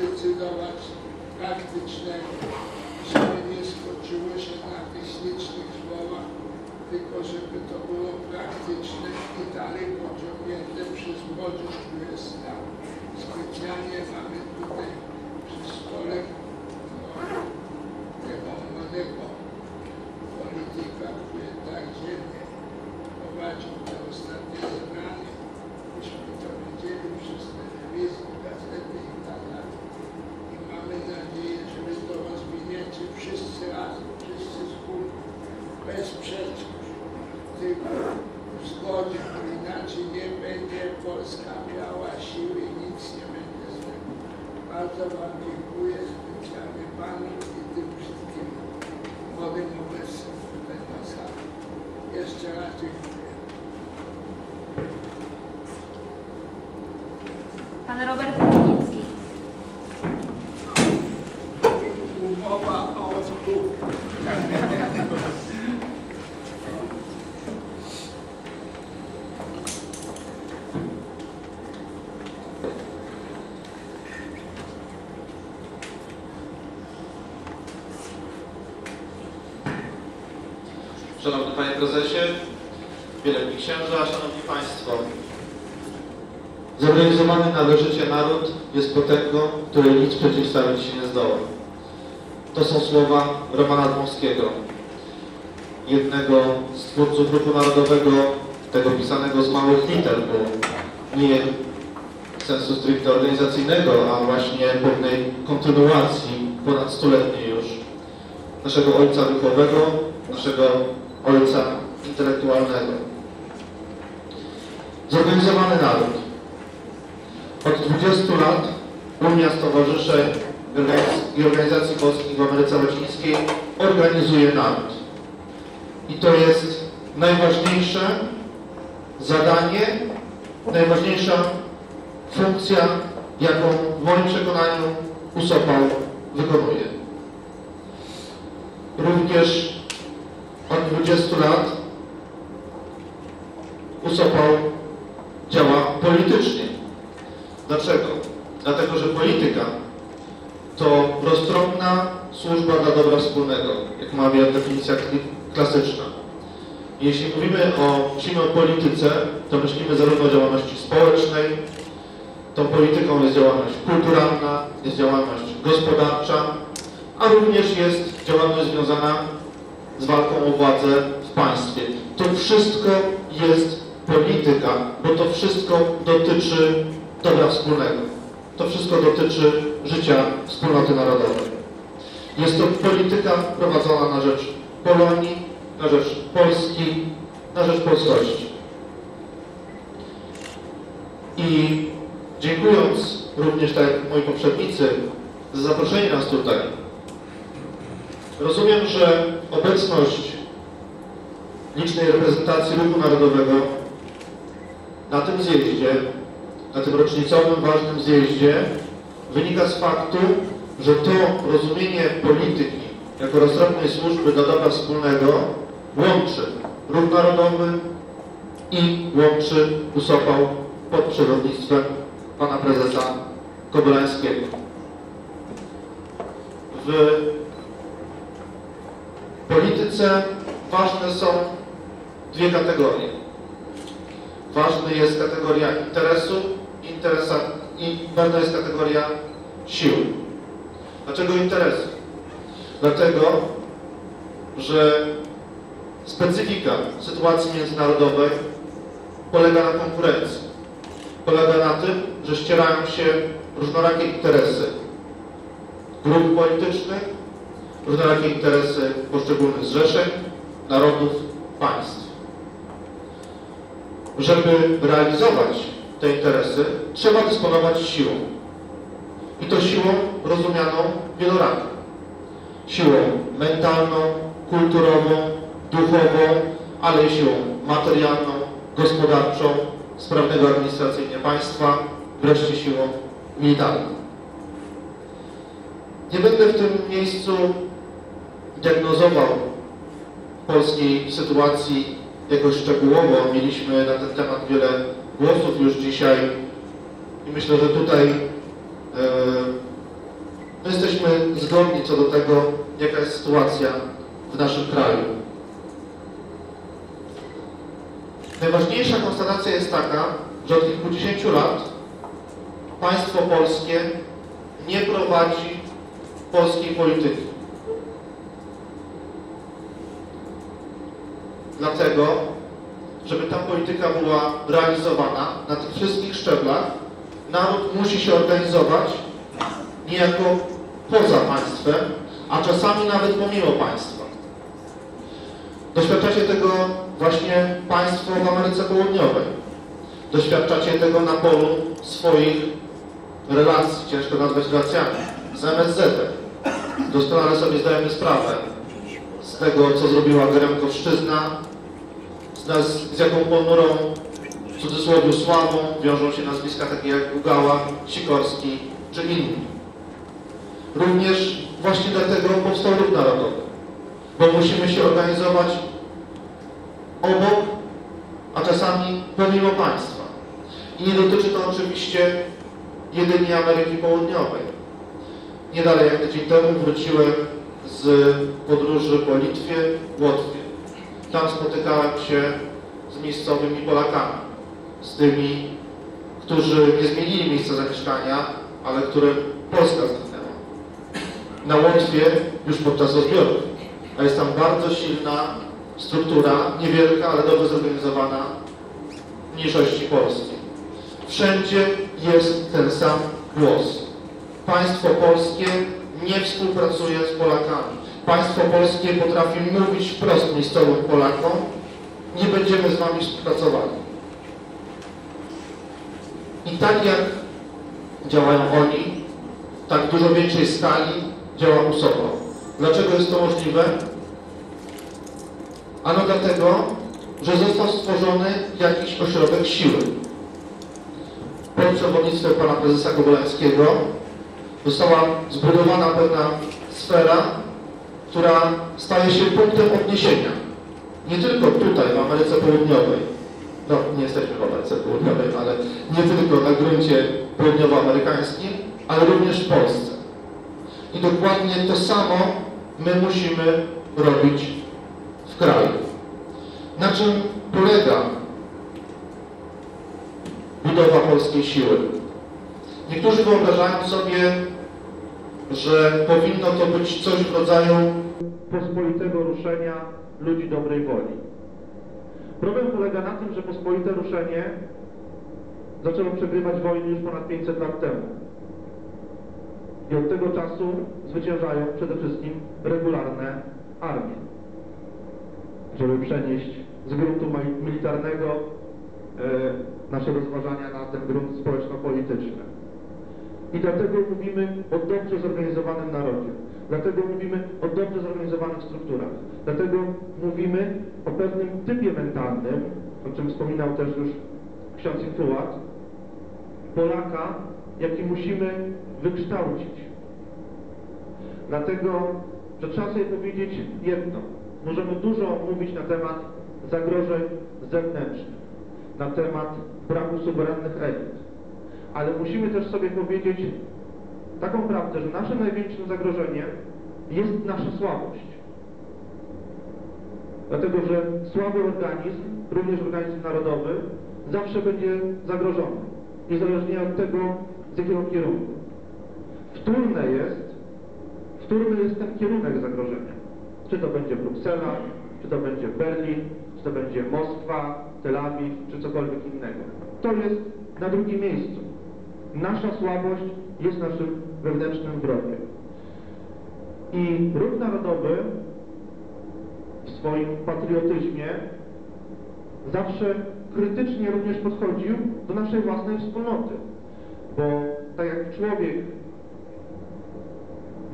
zdecydować praktycznego, żeby nie skończyło się na tych ślicznych słowach, tylko żeby to było praktyczne i dalej pociągnięte przez młodzież, która jest tam. Specjalnie mamy tutaj przy szkole no, tego młodego polityka, który tak dzielnie prowadził te ostatnie zebranie. Myśmy to widzieli przez telewizję, gazety i tak dalej. I mamy nadzieję, że wy to rozwiniecie wszyscy razem, wszyscy wspólnie, bez przeczniów, tylko w zgodzie, bo inaczej nie będzie Polska miała siły i nic nie będzie z tego. Bardzo Wam dziękuję, specjalnie Panu i tym wszystkim młodym obecnym tutaj na sali. Jeszcze raz dziękuję. Pan Robert Kamiński. Umowa o odkup. Panie Prezesie, Wielki Księża, Szanowni Państwo. Zorganizowany należycie naród jest potęgą, której nic przeciwstawić się nie zdoła. To są słowa Romana Dmowskiego, jednego z twórców ruchu narodowego, tego pisanego z małych liter, bo nie sensu stricte organizacyjnego, a właśnie pewnej kontynuacji ponad stuletniej już naszego ojca duchowego, naszego ojca intelektualnego. Zorganizowany naród. Od 20 lat Unia Stowarzyszeń i Organizacji Polskich w Ameryce Łacińskiej organizuje naród. I to jest najważniejsze zadanie, najważniejsza funkcja, jaką w moim przekonaniu USOPAL wykonuje. Również od 20 lat USOPAL działa politycznie. Dlaczego? Dlatego, że polityka to roztropna służba dla dobra wspólnego, jak mawia definicja klasyczna. Jeśli mówimy o, o polityce, to myślimy zarówno o działalności społecznej, tą polityką jest działalność kulturalna, jest działalność gospodarcza, a również jest działalność związana z walką o władzę państwie. To wszystko jest polityka, bo to wszystko dotyczy dobra wspólnego. To wszystko dotyczy życia wspólnoty narodowej. Jest to polityka prowadzona na rzecz Polonii, na rzecz Polski, na rzecz polskości. I dziękując również, tak jak moi poprzednicy, za zaproszenie nas tutaj, rozumiem, że obecność licznej reprezentacji ruchu narodowego na tym zjeździe, na tym rocznicowym, ważnym zjeździe wynika z faktu, że to rozumienie polityki jako roztropnej służby dla dobra wspólnego łączy ruch narodowy i łączy USOPAł pod przewodnictwem pana prezesa Kobolańskiego. W polityce ważne są dwie kategorie. Ważna jest kategoria interesu interesa, i ważna jest kategoria sił. Dlaczego interesu? Dlatego, że specyfika sytuacji międzynarodowej polega na konkurencji. Polega na tym, że ścierają się różnorakie interesy grup politycznych, różnorakie interesy poszczególnych zrzeszeń narodów, państw. Żeby realizować te interesy, trzeba dysponować siłą. I to siłą rozumianą wieloraką. Siłą mentalną, kulturową, duchową, ale i siłą materialną, gospodarczą, sprawnego administracyjnie państwa, wreszcie siłą militarną. Nie będę w tym miejscu diagnozował polskiej sytuacji jakoś szczegółowo. Mieliśmy na ten temat wiele głosów już dzisiaj i myślę, że tutaj my jesteśmy zgodni co do tego, jaka jest sytuacja w naszym kraju. Najważniejsza konstatacja jest taka, że od kilkudziesięciu lat państwo polskie nie prowadzi polskiej polityki. Dlatego, żeby ta polityka była realizowana na tych wszystkich szczeblach, naród musi się organizować niejako poza państwem, a czasami nawet pomimo państwa. Doświadczacie tego właśnie Państwo w Ameryce Południowej. Doświadczacie tego na polu swoich relacji, ciężko nazwać relacjami, z MSZ-em. Doskonale sobie zdajemy sprawę z tego, co zrobiła Geremkowszczyzna, z, z jaką ponurą, w cudzysłowie, sławą wiążą się nazwiska takie jak Gugała, Sikorski czy inni. Również właśnie dlatego powstał Ruch Narodowy, bo musimy się organizować obok, a czasami pomimo państwa. I nie dotyczy to oczywiście jedynie Ameryki Południowej. Nie dalej jak tydzień temu wróciłem z podróży po Litwie, Łotwie. Tam spotykałem się z miejscowymi Polakami, z tymi, którzy nie zmienili miejsca zamieszkania, ale którym Polska zniknęła. Na Łotwie już podczas rozbiorów, a jest tam bardzo silna struktura, niewielka, ale dobrze zorganizowana mniejszości polskiej. Wszędzie jest ten sam głos. Państwo polskie nie współpracuje z Polakami. Państwo polskie potrafi mówić wprost miejscowym Polakom, nie będziemy z wami współpracowali. I tak jak działają oni, tak dużo większej skali działa USOPO. Dlaczego jest to możliwe? Ano dlatego, że został stworzony jakiś ośrodek siły. Pod przewodnictwem pana prezesa Kobolańskiego została zbudowana pewna sfera, która staje się punktem odniesienia. Nie tylko tutaj, w Ameryce Południowej, no nie jesteśmy w Ameryce Południowej, ale nie tylko na gruncie południowoamerykańskim, ale również w Polsce. I dokładnie to samo my musimy robić w kraju. Na czym polega budowa polskiej siły? Niektórzy wyobrażają sobie, że powinno to być coś w rodzaju pospolitego ruszenia ludzi dobrej woli. Problem polega na tym, że pospolite ruszenie zaczęło przegrywać wojny już ponad 500 lat temu. I od tego czasu zwyciężają przede wszystkim regularne armie. Żeby przenieść z gruntu militarnego e, nasze rozważania na ten grunt społeczno-polityczny. I dlatego mówimy o dobrze zorganizowanym narodzie. Dlatego mówimy o dobrze zorganizowanych strukturach. Dlatego mówimy o pewnym typie mentalnym, o czym wspominał też już ksiądz Infułat, Polaka, jaki musimy wykształcić. Dlatego, że trzeba sobie powiedzieć jedno. Możemy dużo mówić na temat zagrożeń zewnętrznych, na temat braku suwerennych elit. Ale musimy też sobie powiedzieć taką prawdę, że naszym największym zagrożeniem jest nasza słabość. Dlatego, że słaby organizm, również organizm narodowy, zawsze będzie zagrożony. Niezależnie od tego, z jakiego kierunku. Wtórne jest, wtórny jest ten kierunek zagrożenia. Czy to będzie Bruksela, czy to będzie Berlin, czy to będzie Moskwa, Tel Awiw, czy cokolwiek innego. To jest na drugim miejscu. Nasza słabość jest naszym wewnętrznym wrogiem. I ruch narodowy w swoim patriotyzmie zawsze krytycznie również podchodził do naszej własnej wspólnoty. Bo tak jak człowiek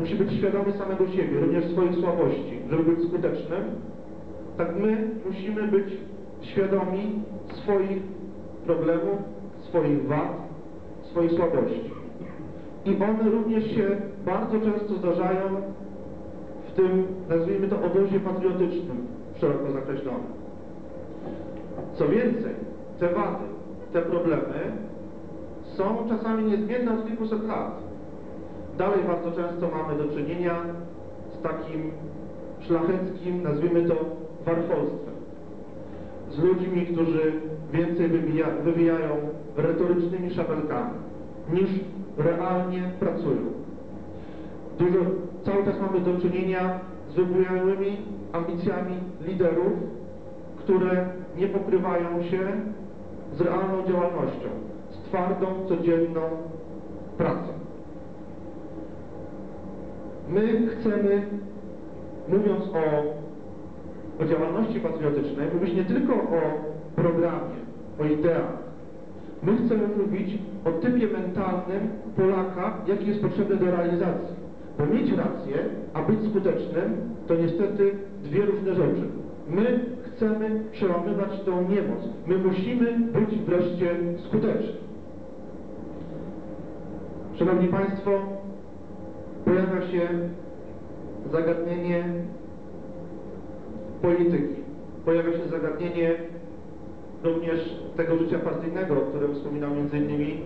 musi być świadomy samego siebie, również swoich słabości, żeby być skutecznym, tak my musimy być świadomi swoich problemów, swoich wad, swoich słabości. I one również się bardzo często zdarzają w tym, nazwijmy to, obozie patriotycznym, szeroko zakreślonym. Co więcej, te wady, te problemy są czasami niezmienne od kilkuset lat. Dalej bardzo często mamy do czynienia z takim szlacheckim, nazwijmy to, warfolstwem. Z ludźmi, którzy więcej wybija, wywijają retorycznymi szabelkami, niż realnie pracują. Dużo, cały czas mamy do czynienia z wybujałymi ambicjami liderów, które nie pokrywają się z realną działalnością, z twardą, codzienną pracą. My chcemy, mówiąc o, o działalności patriotycznej, mówić nie tylko o programie, o ideach. My chcemy mówić o typie mentalnym Polaka, jaki jest potrzebny do realizacji. Bo mieć rację, a być skutecznym, to niestety dwie różne rzeczy. My chcemy przełamywać tą niemoc. My musimy być wreszcie skuteczni. Szanowni Państwo, pojawia się zagadnienie polityki. Pojawia się zagadnienie również tego życia partyjnego, o którym wspominał m.in.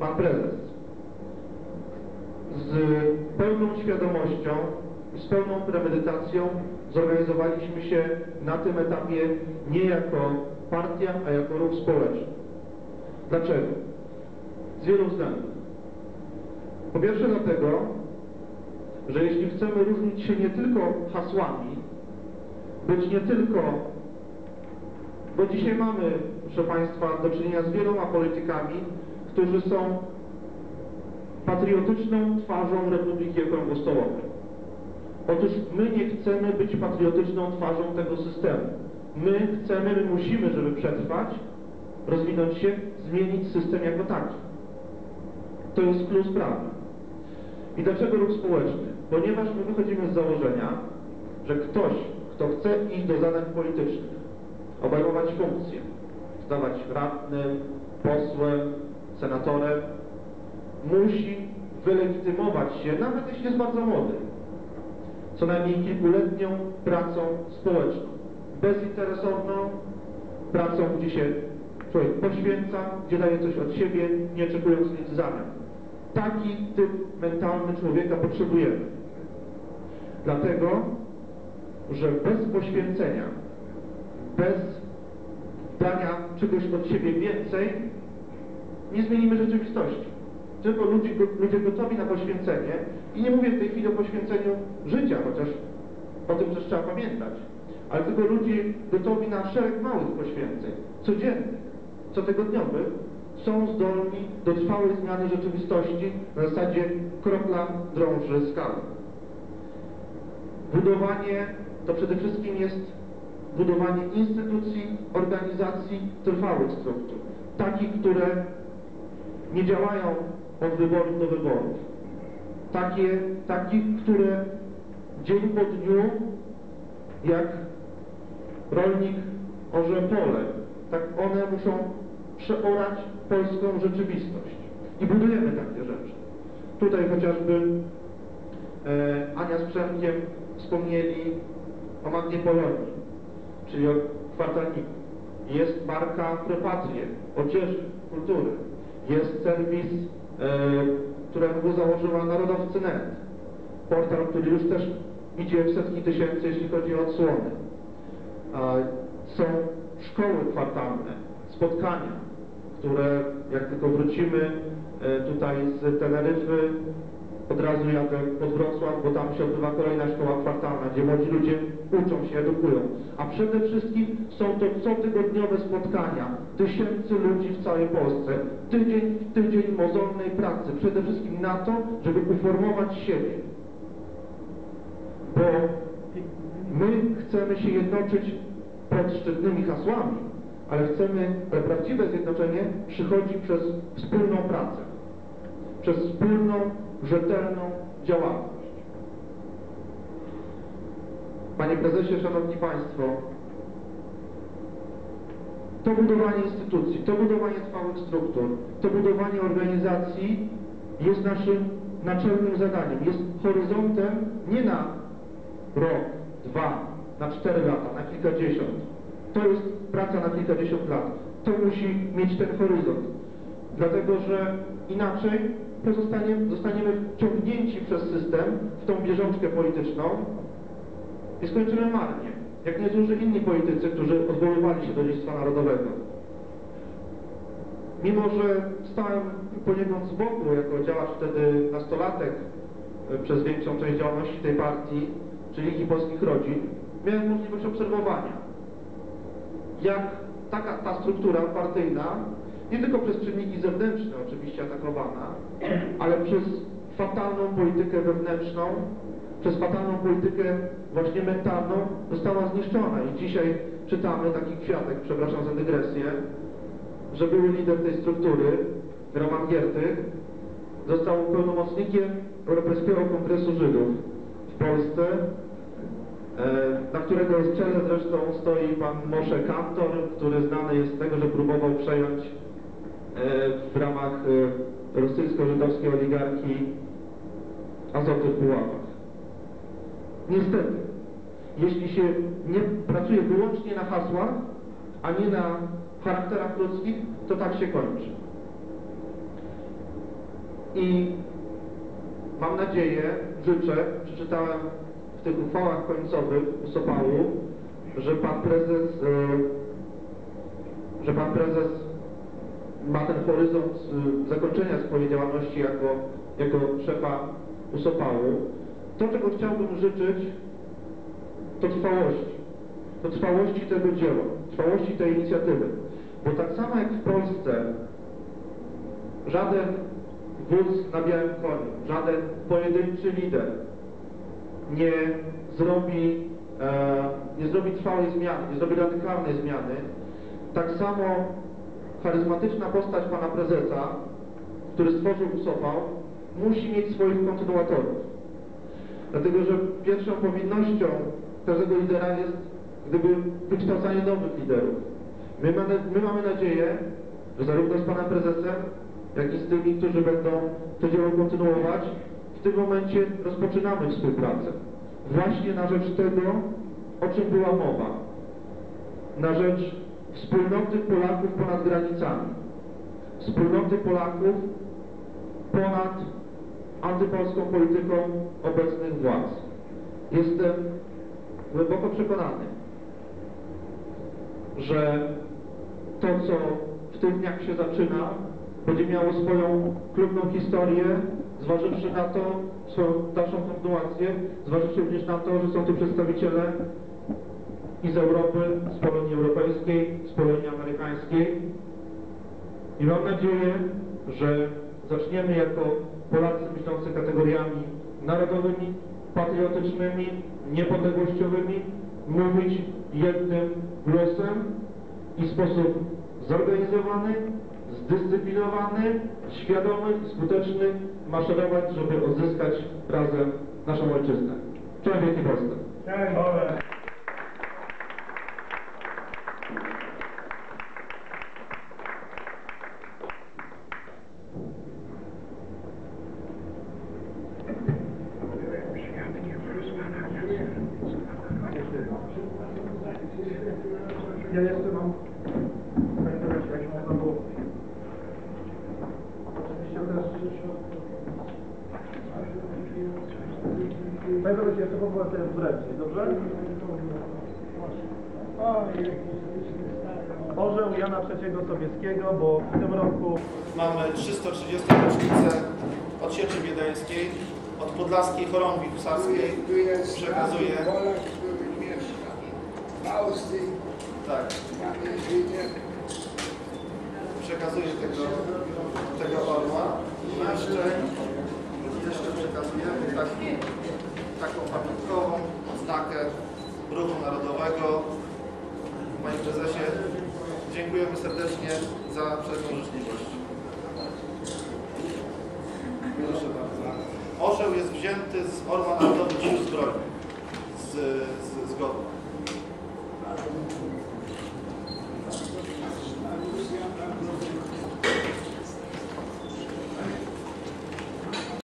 Pan Prezes. Z pełną świadomością i z pełną premedytacją zorganizowaliśmy się na tym etapie nie jako partia, a jako ruch społeczny. Dlaczego? Z wielu względów. Po pierwsze dlatego, że jeśli chcemy różnić się nie tylko hasłami, być nie tylko, bo dzisiaj mamy, proszę Państwa, do czynienia z wieloma politykami, którzy są patriotyczną twarzą Republiki Okrągłostołowej. Otóż my nie chcemy być patriotyczną twarzą tego systemu. My chcemy, my musimy, żeby przetrwać, rozwinąć się, zmienić system jako taki. To jest klucz sprawy. I dlaczego ruch społeczny? Ponieważ my wychodzimy z założenia, że ktoś, kto chce iść do zadań politycznych, obejmować funkcje, stawać radnym, posłem, senatorem, musi wylegitymować się, nawet jeśli jest bardzo młody, co najmniej kilkuletnią pracą społeczną, bezinteresowną pracą, gdzie się człowiek poświęca, gdzie daje coś od siebie, nie oczekując nic w zamian. Taki typ mentalny człowieka potrzebujemy. Dlatego, że bez poświęcenia, bez dania czegoś od siebie więcej, nie zmienimy rzeczywistości. Tylko ludzie, ludzie gotowi na poświęcenie i nie mówię w tej chwili o poświęceniu życia, chociaż o tym też trzeba pamiętać, ale tylko ludzie gotowi na szereg małych poświęceń, codziennych, cotygodniowych, są zdolni do trwałej zmiany rzeczywistości na zasadzie kropla drąży skały. Budowanie to przede wszystkim jest budowanie instytucji, organizacji, trwałych struktur. Takich, które nie działają od wyborów do wyborów. Takie, takich, które dzień po dniu, jak rolnik orze pole, tak one muszą przeorać polską rzeczywistość. I budujemy takie rzeczy. Tutaj chociażby e, Ania z Przemkiem wspomnieli o Magnie Polonii, czyli o kwartalniku. Jest marka Prepatrie, odzieży, kultury. Jest serwis, e, którego założyła Narodowcy.net. Portal, który już też idzie w setki tysięcy, jeśli chodzi o odsłony. E, są szkoły kwartalne, spotkania, które jak tylko wrócimy e, tutaj z Teneryfy, od razu jadę pod Wrocław, bo tam się odbywa kolejna szkoła kwartalna, gdzie młodzi ludzie uczą się, edukują. A przede wszystkim są to cotygodniowe spotkania tysięcy ludzi w całej Polsce. Tydzień w tydzień mozolnej pracy. Przede wszystkim na to, żeby uformować siebie. Bo My chcemy się jednoczyć pod szczytnymi hasłami, ale chcemy, ale prawdziwe zjednoczenie przychodzi przez wspólną pracę, przez wspólną, rzetelną działalność. Panie Prezesie, Szanowni Państwo, to budowanie instytucji, to budowanie trwałych struktur, to budowanie organizacji jest naszym naczelnym zadaniem, jest horyzontem nie na rok, dwa, na cztery lata, na kilkadziesiąt. To jest praca na kilkadziesiąt lat. To musi mieć ten horyzont. Dlatego, że inaczej zostaniemy wciągnięci przez system w tą bieżączkę polityczną i skończymy marnie, jak niektórzy inni politycy, którzy odwoływali się do dziedzictwa narodowego. Mimo, że stałem poniekąd z boku jako działacz wtedy nastolatek e, przez większą część działalności tej partii, czyli Ligi Polskich Rodzin, miałem możliwość obserwowania, jak taka ta struktura partyjna, nie tylko przez czynniki zewnętrzne oczywiście atakowana, ale przez fatalną politykę wewnętrzną, przez fatalną politykę właśnie mentalną została zniszczona. I dzisiaj czytamy taki kwiatek, przepraszam za dygresję, że były lider tej struktury, Roman Giertych, został pełnomocnikiem Europejskiego Kongresu Żydów w Polsce, e, na którego czele zresztą stoi pan Moshe Kantor, który znany jest z tego, że próbował przejąć w ramach e, rosyjsko-żydowskiej oligarchii Azoty w Puławach. Niestety, jeśli się nie pracuje wyłącznie na hasłach, a nie na charakterach ludzkich, to tak się kończy. I mam nadzieję, życzę, przeczytałem w tych uchwałach końcowych Usopału, że pan prezes, e, że pan prezes ma ten horyzont e, zakończenia swojej działalności jako, jako szefa Usopału. To, czego chciałbym życzyć, to trwałości. To trwałości tego dzieła, trwałości tej inicjatywy. Bo tak samo jak w Polsce żaden wódz na białym koniu, żaden pojedynczy lider nie zrobi, e, nie zrobi trwałej zmiany, nie zrobi radykalnej zmiany, tak samo charyzmatyczna postać pana prezesa, który stworzył Usopał, musi mieć swoich kontynuatorów. Dlatego, że pierwszą powinnością każdego lidera jest gdyby wykształcanie nowych liderów. My mamy, my mamy nadzieję, że zarówno z panem prezesem, jak i z tymi, którzy będą to dzieło kontynuować, w tym momencie rozpoczynamy współpracę. Właśnie na rzecz tego, o czym była mowa. Na rzecz wspólnoty Polaków ponad granicami. Wspólnoty Polaków ponad antypolską polityką obecnych władz. Jestem głęboko przekonany, że to, co w tych dniach się zaczyna, będzie miało swoją klubną historię, zważywszy na to, swoją dalszą kontynuację, zważywszy również na to, że są tu przedstawiciele i z Europy, z Polonii Europejskiej, z Polonii Amerykańskiej. I mam nadzieję, że zaczniemy jako Polacy myślący kategoriami narodowymi, patriotycznymi, niepodległościowymi, mówić jednym głosem i w sposób zorganizowany, zdyscyplinowany, świadomy, skuteczny maszerować, żeby odzyskać razem naszą ojczyznę. Cześć Wielkiej Polsce! Ja jeszcze mam, panie prezesie, jak można było. Oczywiście też... Panie prezesie, jeszcze poproszę ten wręczyć, dobrze? Orzeł III Sobieskiego, bo w tym roku Mamy 330 rocznicę od Sieczy Wiedeńskiej, od Podlaskiej Chorągwi Husarskiej. Austrii, Tak, przekazuję tego, tego orła. I jeszcze, jeszcze przekazujemy taki, taką pamiątkową odznakę Ruchu Narodowego. Panie Prezesie, dziękujemy serdecznie za wszelką życzliwość. Proszę bardzo. Orzeł jest wzięty z Orła Narodowych Sił Zbrojnych z, z, z Godła.